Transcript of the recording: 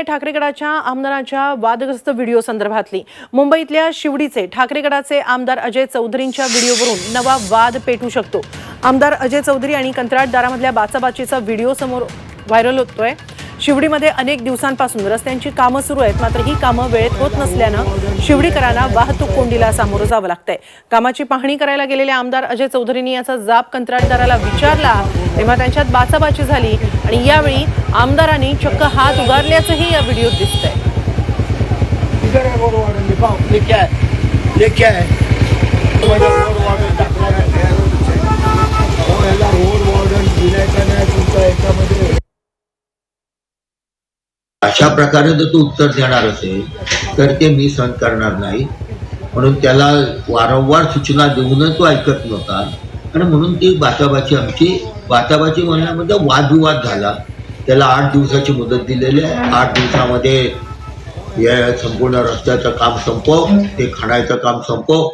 आहे ठाकरेगडाच्या आमदाराच्या वादग्रस्त व्हिडिओ संदर्भातली मुंबईतल्या शिवडीचे ठाकरेगडाचे आमदार अजय चौधरींच्या व्हिडिओवरून नवा वाद पेटू शकतो. आमदार अजय चौधरी आणि कंत्राटदारामधल्या बाचाबाचीचा व्हिडिओ समोर व्हायरल होतोय. शिवडीमध्ये अनेक दिवसांपासून रस्त्यांची कामं सुरू आहेत मात्र ही कामं वेळेत होत नसल्यानं शिवडीकरांना वाहतूक कोंडीला सामोरं जावं लागतंय. कामाची पाहणी करायला गेलेले आमदार अजय चौधरींनी याचा जाब कंत्राटदाराला विचारला तेव्हा त्यांच्यात बाचाबाची झाली आणि यावेळी आमदारांनी चक्क हात उगारल्याचंही या व्हिडिओत दिसतंय आहे. अशा प्रकारे जर तू उत्तर देणार असेल तर ते मी सहन करणार नाही म्हणून त्याला वारंवार सूचना देऊनच तो ऐकत नव्हता आणि म्हणून ती बाचाबाची आमची बाचाबाची म्हणण्यामध्ये वादविवाद झाला. त्याला आठ दिवसाची मुदत दिलेली आहे. आठ दिवसामध्ये या संपूर्ण रस्त्याचं काम संपव ते खाणायचं काम संपव.